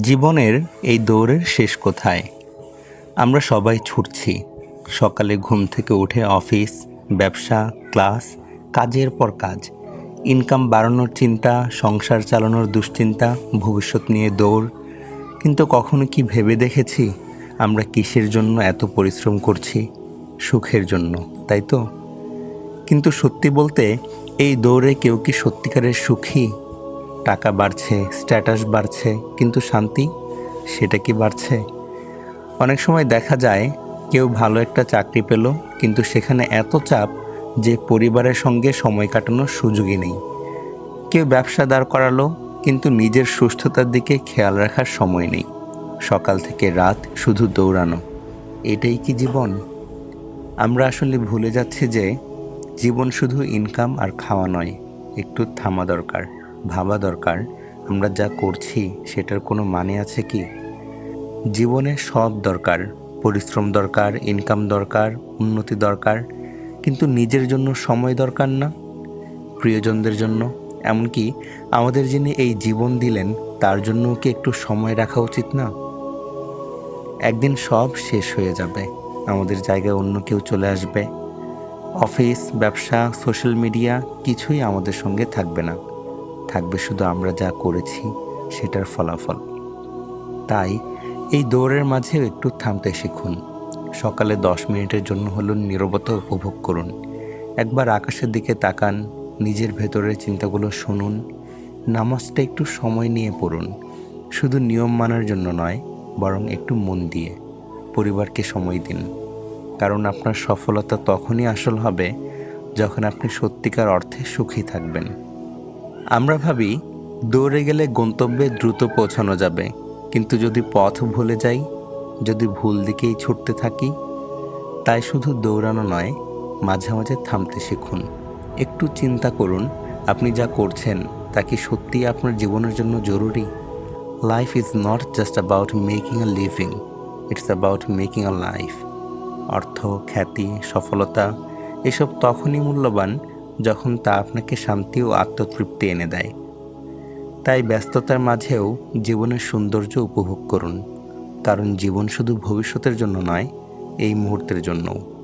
জীবনের এই দৌড়ের শেষ কোথায়? আমরা সবাই ছুটছি। সকালে ঘুম থেকে উঠে অফিস, ব্যবসা, ক্লাস, কাজের পর কাজ। ইনকাম বাড়ানোর চিন্তা, সংসার চালানোর দুশ্চিন্তা, ভবিষ্যৎ নিয়ে দৌড়। কিন্তু কখনো কি ভেবে দেখেছি আমরা কিসের জন্য এত পরিশ্রম করছি? সুখের জন্য, তাই তো? কিন্তু সত্যি বলতে এই দৌড়ে কেউ কি সত্যিকারের সুখী? টাকা বাড়ছে স্ট্যাটাস বাড়ছে, কিন্তু শান্তি, সেটা কি বাড়ছে? অনেক সময় দেখা যায়, কেউ ভালো একটা চাকরি পেল, কিন্তু সেখানে এত চাপ যে পরিবারের সঙ্গে সময় কাটানোর সুযোগই নেই। কেউ ব্যবসা দাঁড় করালো, কিন্তু নিজের সুস্থতার দিকে খেয়াল রাখার সময় নেই। সকাল থেকে রাত শুধু দৌড়ানো। এটাই কি জীবন? আমরা আসলে ভুলে যাচ্ছি যে, জীবন শুধু ইনকাম আর খাওয়া নয়, একটু থামা দরকার। ভাবা দরকার, আমরা যা করছি সেটার কোনো মানে আছে কি? জীবনে সব দরকার, পরিশ্রম দরকার ইনকাম দরকার, উন্নতি দরকার, কিন্তু নিজের জন্য সময় দরকার না? প্রিয়জনদের জন্য? এমনকি আমাদের যিনি এই জীবন দিলেন, তার জন্য কি একটু সময় রাখা উচিত না? একদিন সব শেষ হয়ে যাবে, আমাদের জায়গায় অন্য কেউ চলে আসবে। অফিস, ব্যবসা সোশ্যাল মিডিয়া কিছুই আমাদের সঙ্গে থাকবে না। থাকবে শুধু আমরা যা করেছি, সেটার ফলাফল। তাই এই দৌড়ের মাঝেও একটু থামতে শিখুন। সকালে দশ মিনিটের জন্য হলো নীরবতা উপভোগ করুন। একবার আকাশের দিকে তাকান, নিজের ভেতরের চিন্তাগুলো শুনুন, নামাজটা একটু সময় নিয়ে পড়ুন। শুধু নিয়ম মানার জন্য নয়, বরং একটু মন দিয়ে, পরিবারকে সময় দিন। কারণ আপনার সফলতা তখনই আসল হবে যখন আপনি সত্যিকার অর্থে সুখী থাকবেন। আমরা ভাবি, দৌড়ে গেলে গন্তব্যে দ্রুত পৌঁছানো যাবে। কিন্তু যদি পথ ভুলে যাই, যদি ভুল দিকেই ছুটতে থাকি, তাই শুধু দৌড়ানো নয়, মাঝে মাঝে থামতে শিখুন। একটু চিন্তা করুন, আপনি যা করছেন, তা কি সত্যিই আপনার জীবনের জন্য জরুরি? Life is not just about making a living it's about making a life অর্থ, খ্যাতি, সফলতা, এসব তখনই মূল্যবান যখন তা আপনাকে শান্তি ও আত্মতৃপ্তি এনে দেয়। তাই ব্যস্ততার মাঝেও জীবনের সৌন্দর্য উপভোগ করুন, কারণ জীবন শুধু ভবিষ্যতের জন্য নয়, এই মুহূর্তের জন্যও।